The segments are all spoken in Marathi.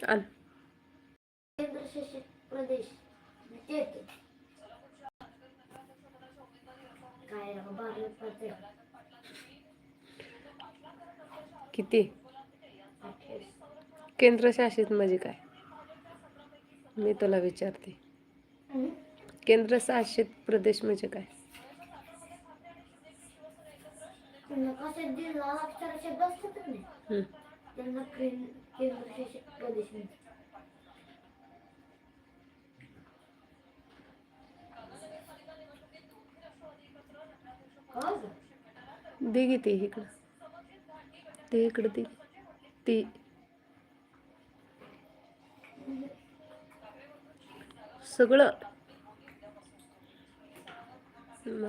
आण. केंद्रशासित प्रदेश. काय आहे. किती. केंद्रशासित म्हणजे काय मी तुला विचारते. केंद्रशासित प्रदेश म्हणजे काय कसे. त्यांना दिगी ती दे ते इकडं. ते इकडं दे ती. सगळं.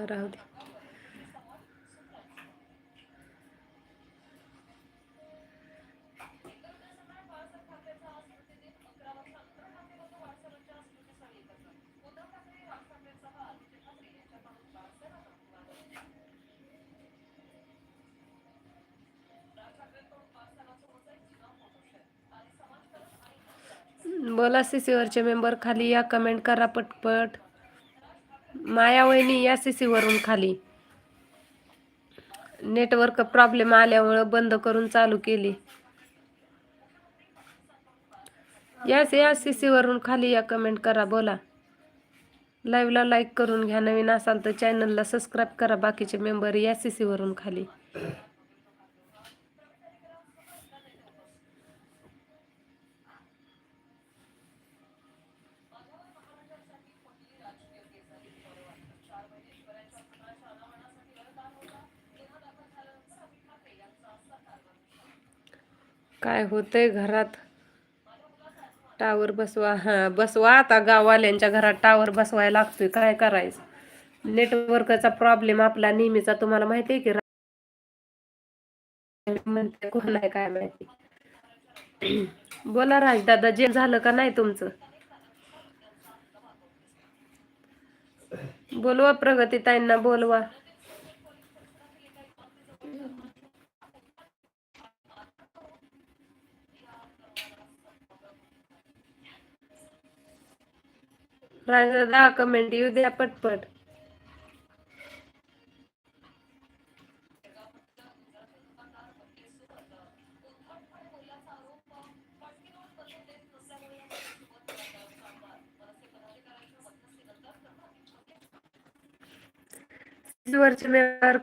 राहू दे. बोला सीसीवरचे मेंबर खाली या कमेंट करा पटपट. माया वहिनी या सीसीवरून खाली. नेटवर्क प्रॉब्लेम आल्यामुळं बंद करून चालू केली. यास या सीसीवरून खाली या कमेंट करा बोला. लाईव्हला लाईक करून घ्या नवीन असाल तर चॅनलला सबस्क्राईब करा बाकीचे मेंबर या सीसीवरून खाली. काय होतंय घरात? टावर बसवा हा बसवा. आता गाववाल्यांच्या घरात टावर बसवायला लागतोय. काय करायचं? नेटवर्कचा प्रॉब्लेम आपला नेहमीचा. तुम्हाला माहिती आहे की म्हणते कोण आहे काय माहिती? बोला राजदादा जे झालं का नाही तुमचं? बोलवा प्रगती ताईंना बोलवा. कमेंट येऊ द्या पटपट.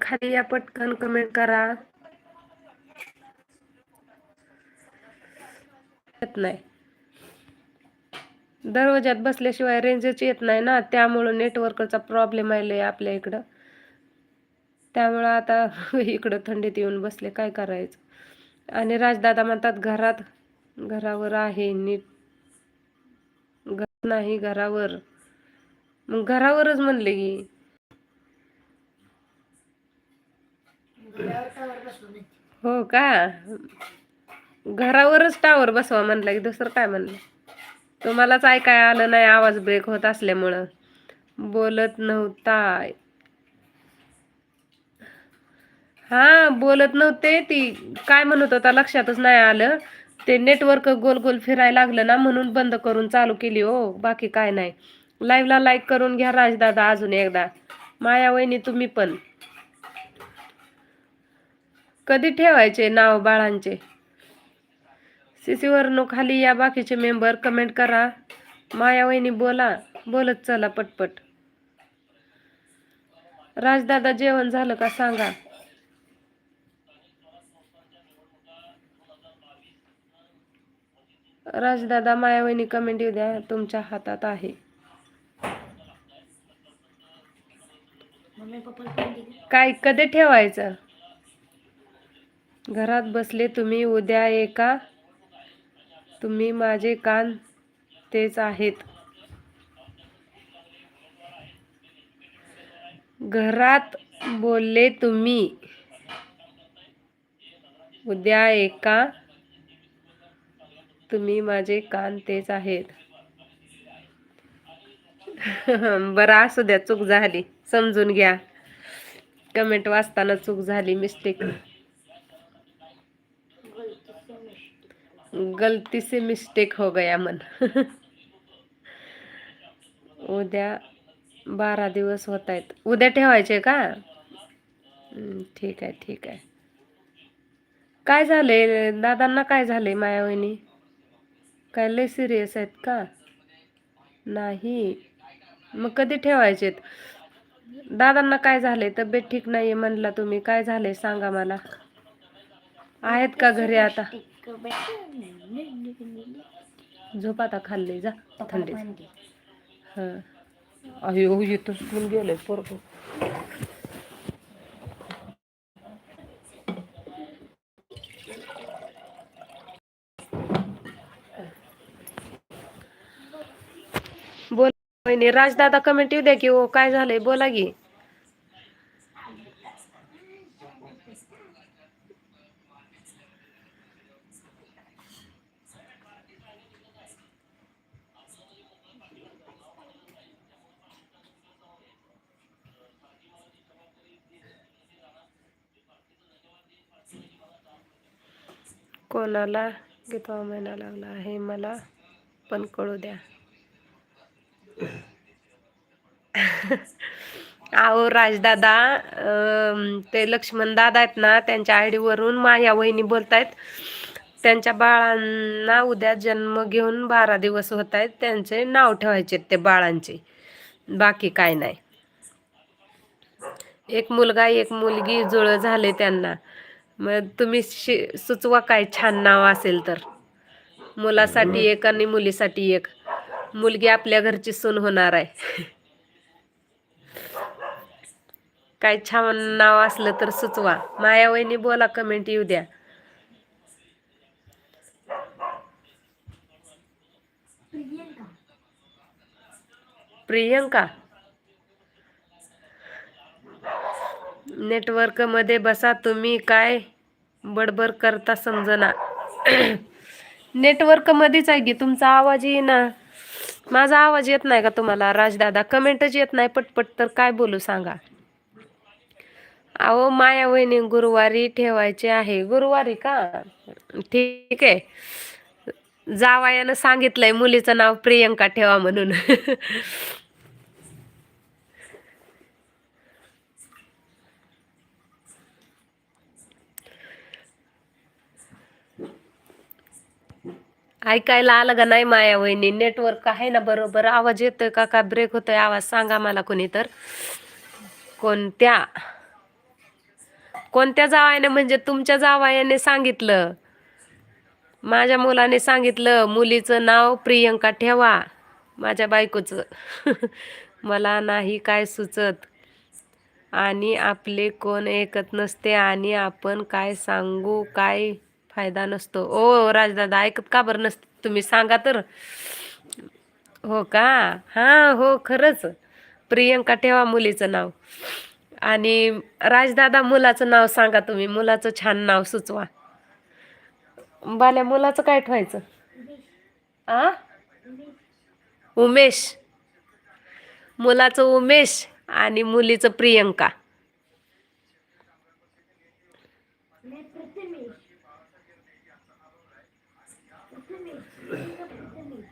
खाली या पटकन कमेंट करा. नाही. दरवाज्यात बसल्याशिवाय रेंजच येत नाही ना. त्यामुळं नेटवर्कचा प्रॉब्लेम आले आपल्या इकडं. त्यामुळं आता इकडं थंडीत येऊन बसले काय करायचं? आणि राजदादा म्हणतात घरात घरावर आहे नीट. घर नाही घरावर. मग घरावरच म्हणले की. हो का? घरावरच टावर बसवा म्हणलं की दुसरं काय म्हणलं? तुम्हालाच ऐकाय आलं नाही आवाज ब्रेक होत असल्यामुळं. बोलत नव्हता. हा बोलत नव्हते ती. काय म्हणत होता लक्षातच नाही आलं. ते नेटवर्क गोल गोल फिरायला लागलं ना म्हणून बंद करून चालू केली हो. बाकी काय नाही. लाईव्हला लाईक करून घ्या राजदादा अजून एकदा. माया वहिनी तुम्ही पण. कधी ठेवायचे नाव बाळांचे? सीसीवरनं खाली या बाकीचे मेंबर कमेंट करा. माया वहिनी बोला बोलत चला पटपट. राजदादा जेवण झालं का सांगा? राजदादा माया वहिनी कमेंट येऊ द्या तुमच्या हातात आहे. काय कधी ठेवायचं? घरात बसले तुम्ही उद्या एका तुम्ही माझे कान तेच आहेत. घरात बोलले तुम्ही. उद्या एका तुम्ही माझे कान तेच आहेत. बरं असू द्या चूक झाली. समजून घ्या. कमेंट वाचताना चूक झाली मिस्टेक गलती से मिस्टेक. हो गया मन. उद्या बारा दिवस होत आहेत. उद्या ठेवायचे का? ठीक आहे ठीक आहे. काय झाले दादांना काय झाले माया वहिनी? काय लय सिरियस आहेत का? नाही. मग कधी ठेवायचेत? दादांना काय झाले तब्येत ठीक नाही म्हणला तुम्ही. काय झाले सांगा मला? आहेत का घरी आता? झोप आता खाल्ली जा थंडीत हा अयो इथं गेलंय पोरगं बोल वहिनी राजदादा कमेंट येऊ द्या की ओ काय झालंय बोला की कोणाला कितवा महिना लागला आहे मला पण कळू द्या. अहो राजदादा ते लक्ष्मण दादा आहेत ना त्यांच्या आयडीवरून माया वहिनी बोलतायत. त्यांच्या बाळांना उद्या जन्म घेऊन बारा दिवस होत आहेत. त्यांचे नाव ठेवायचे ते बाळांचे. बाकी काय नाही. एक मुलगा एक मुलगी जुळं झाले त्यांना. मग तुम्ही शि सुचवा काय छान नाव असेल तर. मुलासाठी एक आणि मुलीसाठी एक. मुलगी आपल्या घरची सून होणार आहे. काय छान नाव असलं तर सुचवा. माया वहिनी बोला कमेंट येऊ द्या. प्रियंका? नेटवर्कमध्ये नेटवर्कमध्ये बसा तुम्ही काय बडबड करता समजना. नेटवर्क मध्येच आहे की तुमचा आवाज येईना. माझा आवाज येत नाही का तुम्हाला राजदादा? कमेंटच येत नाही पटपट तर काय बोलू सांगा. अहो माया वहिनी गुरुवारी ठेवायचे आहे. गुरुवारी का? ठीक आहे. जावायानं सांगितलंय मुलीचं नाव प्रियंका ठेवा म्हणून. ऐकायला आलं का नाही माया वहिनी? नेटवर्क आहे ना बरोबर. आवाज येतोय का? का ब्रेक होतोय? आवाज सांगा मला कोणी तर. कोणत्या? कोणत्या जावायाने म्हणजे तुमच्या जावायाने सांगितलं? माझ्या मुलाने सांगितलं मुलीचं नाव प्रियंका ठेवा. माझ्या बायकोचं. मला नाही काय सुचत. आणि आपले कोण ऐकत नसते आणि आपण काय सांगू काय फायदा नसतो. ओ राजदादा ऐकत का बरं नसते? तुम्ही सांगा तर. हो का? हां हो खरंच. प्रियंका ठेवा मुलीचं नाव. आणि राजदादा मुलाचं नाव सांगा तुम्ही. मुलाचं छान नाव सुचवा. बाल्या मुलाचं काय ठेवायचं? आ? उमेश. मुलाचं उमेश आणि मुलीचं प्रियंका नाही प्रथमेश प्रथमेश प्रियंका प्रथमेश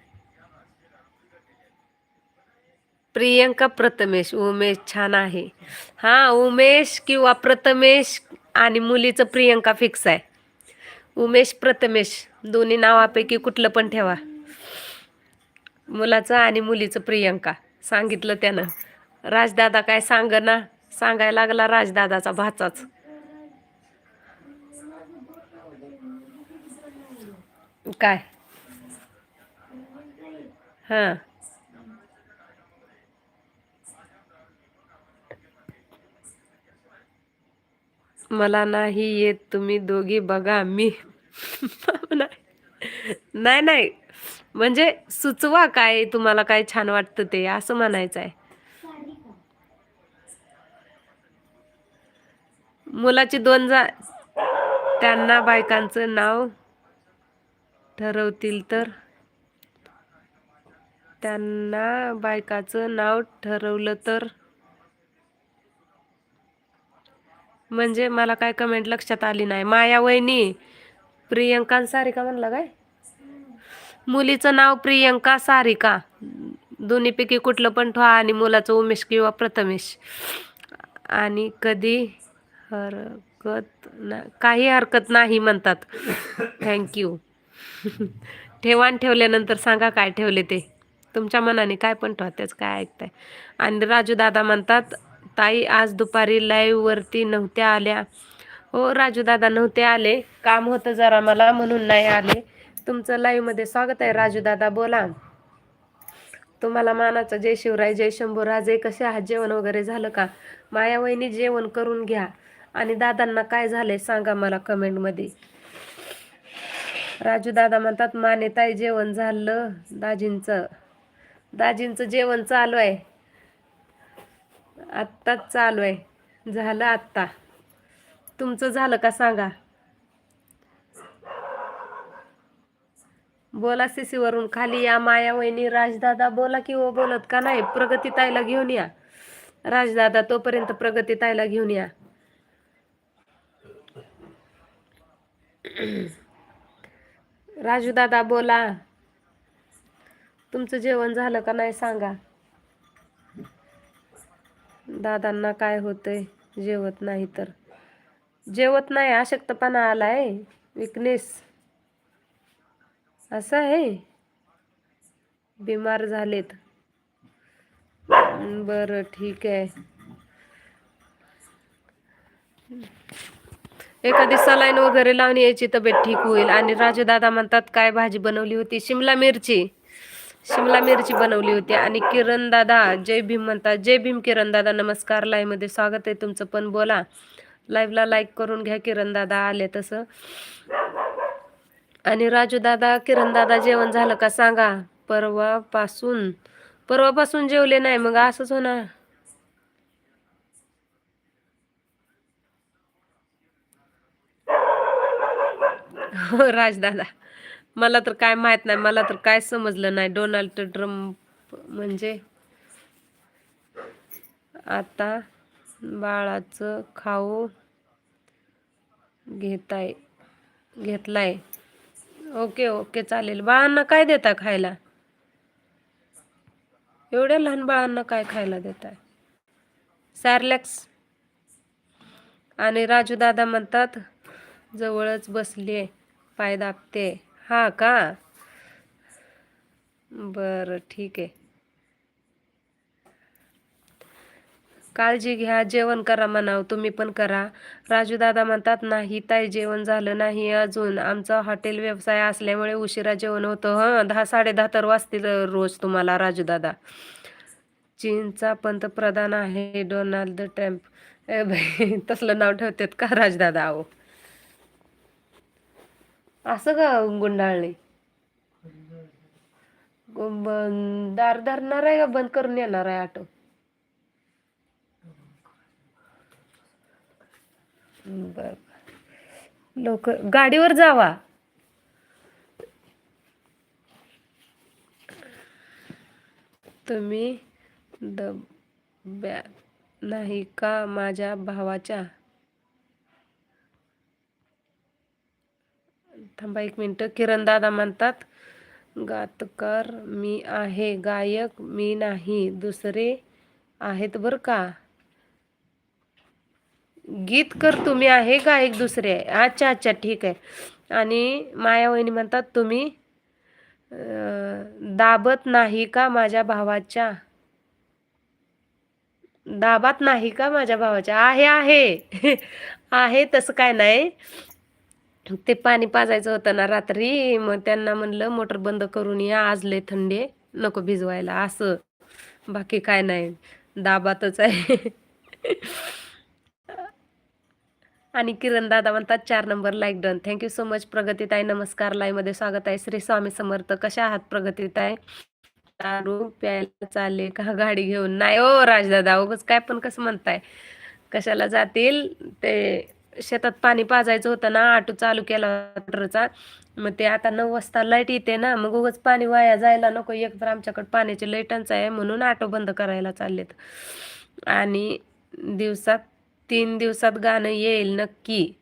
प्रियंका प्रथमेश उमेश छान आहे. हां उमेश किंवा प्रथमेश आणि मुलीचं प्रियंका फिक्स आहे. उमेश प्रथमेश दोन्ही नावापैकी कुठलं पण ठेवा. मुलाचं आणि मुलीचं प्रियंका. सांगितलं त्यानं. राजदादा काय सांग ना सांगायला लागला राजदादाचा भाचाच. काय? हां. मला नाही येत तुम्ही दोघी बघा मी नाही नाही. म्हणजे सुचवा काय तुम्हाला काय छान वाटतं ते असं म्हणायचं आहे. मुलाची दोन जा त्यांना बायकांचं नाव ठरवतील तर? त्यांना बायकाचं नाव ठरवलं तर? म्हणजे मला काय कमेंट लक्षात आली नाही. माया वहिनी प्रियंका सारिका म्हणलं काय? मुलीचं नाव प्रियंका सारिका. दोन्हीपैकी कुठलं पण ठेवा आणि मुलाचं उमेश किंवा प्रथमेश. आणि कधी हरकत ना काही हरकत नाही म्हणतात. थँक्यू ठेवाण ठेवल्यानंतर सांगा काय ठेवले ते. तुमच्या मनाने काय पण ठेवा त्याच काय ऐकताय. आणि राजू दादा म्हणतात ताई आज दुपारी लाईव्हवरती नव्हत्या आल्या. हो राजू दादा नव्हते आले. काम होतं जरा मला म्हणून नाही आले. तुमचं लाईव्हमध्ये स्वागत आहे राजू दादा बोला. तुम्हाला मानाचं जय शिवराय जय शंभू राजे कसे आहात? जेवण वगैरे झालं का? माया वहिनी जेवण करून घ्या. आणि दादांना काय झालंय सांगा मला कमेंटमध्ये राजू दादा म्हणतात माने ताई जेवण झालं. दाजींचं दाजींचं जेवण चालू आहे. आत्ताच चालू आहे. झालं आत्ता. तुमचं झालं का सांगा. बोला सीसीवरून खाली या माया वहिनी. राजदादा बोला की ओ बोलत का नाही? प्रगती ताईला घेऊन या. राजदादा तोपर्यंत प्रगती ताईला घेऊन या. राजूदादा बोला. तुमचं जेवण झालं का नाही सांगा. दादांना काय होतंय? जेवत नाही तर. जेवत नाही अशक्तपणा आलाय. विकनेस. असं आहे. बिमार झालेत. बरं ठीक आहे. एखादी सलाईन वगैरे लावून यायची तब्येत ठीक होईल. आणि राजू दादा म्हणतात काय भाजी बनवली होती? शिमला मिरची. शिमला मिरची बनवली होती आणि किरण दादा जय भीम म्हणतात जय भीम किरण दादा नमस्कार लाईव्हमध्ये स्वागत आहे तुमचं पण बोला. लाईव्हला लाईक करून घ्या किरण दादा आले तसं. आणि राजू दादा किरण दादा जेवण झालं का सांगा? परवापासून परवापासून जेवले नाही मग असंच होणार. हो राजदादा मला तर काय माहीत नाही मला तर काय समजलं नाही. डोनाल्ड ट्रम्प म्हणजे? आता बाळाचं खाऊ घेताय घेतलाय. ओके ओके चालेल. बाळांना काय देता खायला? एवढ्या लहान बाळांना काय खायला देताय? सॅरलॅक्स आणि राजू दादा म्हणतात जवळच बसले पाय दाबते हा का? बरं ठीक आहे. काळजी घ्या जेवण करा म्हणाव तुम्ही पण करा. राजू दादा म्हणतात नाही ताई जेवण झालं नाही अजून. आमचा हॉटेल व्यवसाय असल्यामुळे उशिरा जेवण होतं. हं दहा साडे दहा तर वाजतील रोज तुम्हाला राजू दादा. चीनचा पंतप्रधान आहे डोनाल्ड ट्रम्प. ए भाई तसलं नाव ठेवतात का राजदादा अहो. असं का गुंडाळले? दार धरणार आहे का? बंद करून येणार आहे ऑटो? बर लोक गाडीवर जावा. तुम्ही डब्या नाही का? माझ्या भावाच्या थांबा एक मिनटं. किरण दादा म्हणतात गातकर मी आहे गायक मी नाही दुसरे आहेत बर का? गीतकर तुम्ही आहे गायक दुसरे आहे. अच्छा अच्छा ठीक आहे. आणि माया वहिनी म्हणतात तुम्ही दाबत नाही का माझ्या भावाच्या? दाबात नाही का माझ्या भावाच्या? आहे आहे. आहे तसं काय नाही. ते पाणी पाजायचं होतं ना रात्री मग त्यांना म्हणलं मोटर बंद करून या आज लय थंडी नको भिजवायला असं. बाकी काय नाही दाबातच आहे. आणि किरण दादा म्हणतात चार number like done thank you so much प्रगतीताई नमस्कार. लाईमध्ये स्वागत आहे. श्री स्वामी समर्थ कशा आहात प्रगतीताई दारू प्यायला चालले का? गाडी घेऊन? नाही ओ राजदादा उगच काय पण कसं म्हणताय. कशाला जातील? ते शेतात पाणी पाजायचं होतं ना आटो चालू केला मोटरचा मग ते आता नऊ वाजता लाइट येते ना मग उगाच पाणी वाया जायला नको. एक तर आमच्याकडे पाण्याची लाईटांचा आहे म्हणून आटो बंद करायला चाललेत. आणि दिवसात तीन दिवसात गाणं येईल नक्की.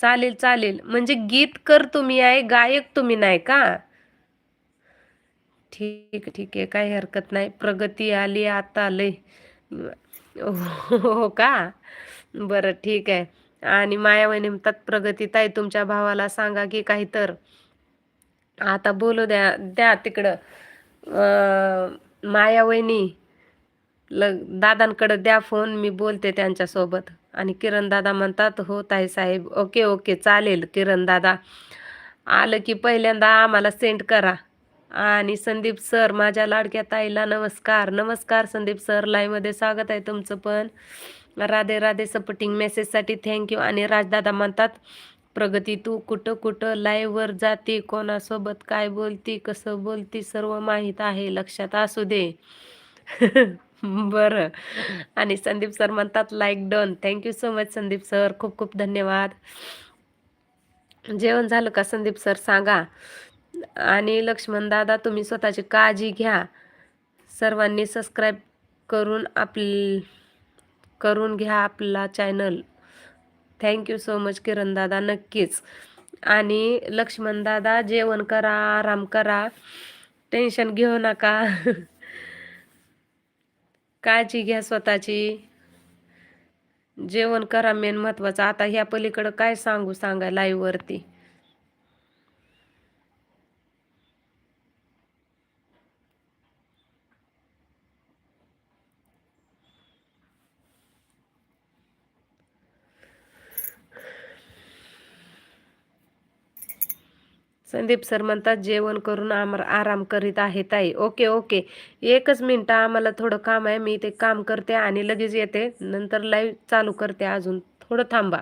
चालेल चालेल. म्हणजे गीतकर तुम्ही आहे गायक तुम्ही नाही का? ठीक ठीक आहे. काही हरकत नाही. प्रगती आली आता लय हो, हो, हो का? बरं ठीक आहे. आणि मायावणी म्हणतात प्रगती. ताई तुमच्या भावाला सांगा की काही तर आता बोलू द्या द्या तिकडं. माया मायावहिनी ल दादांकडं द्या फोन मी बोलते त्यांच्यासोबत. आणि किरण दादा म्हणतात हो ताई साहेब ओके ओके चालेल किरण दादा. आलं की पहिल्यांदा आम्हाला सेंड करा. आणि संदीप सर माझ्या लाडक्या ताईला नमस्कार नमस्कार संदीप सर लाईमध्ये स्वागत आहे तुमचं पण. राधे राधे सपोर्टिंग मेसेजसाठी थँक्यू आणि राजदादा म्हणतात प्रगती तू कुठं कुठं लाईव्हवर जाते? कोणासोबत काय बोलती? कसं बोलती? सर्व माहीत आहे. लक्षात असू दे. बरं. आणि संदीप सर म्हणतात like done thank you so much Sandeep sir. खूप खूप धन्यवाद. जेवण झालं का संदीप सर? सांगा. आणि लक्ष्मण दादा तुम्ही स्वतःची काळजी घ्या. सर्वांनी सबस्क्राईब करून आपली करून घ्या आपला channel thank you so much Kiran दादा नक्कीच. आणि लक्ष्मण दादा जेवण करा आराम करा. टेन्शन घेऊ नका. काळजी घ्या स्वतःची. जेवण करा मेन महत्वाचं. आता ह्या पलीकडं काय सांगू सांगा लाईव्ह संदीप सर म्हणतात जेवण करून आमर आराम करीत आहे ताई. Okay okay. एकच मिनटं आम्हाला थोडं काम आहे. मी ते काम करते आणि लगेच येते. नंतर लाईव्ह चालू करते अजून. थोडं थांबा.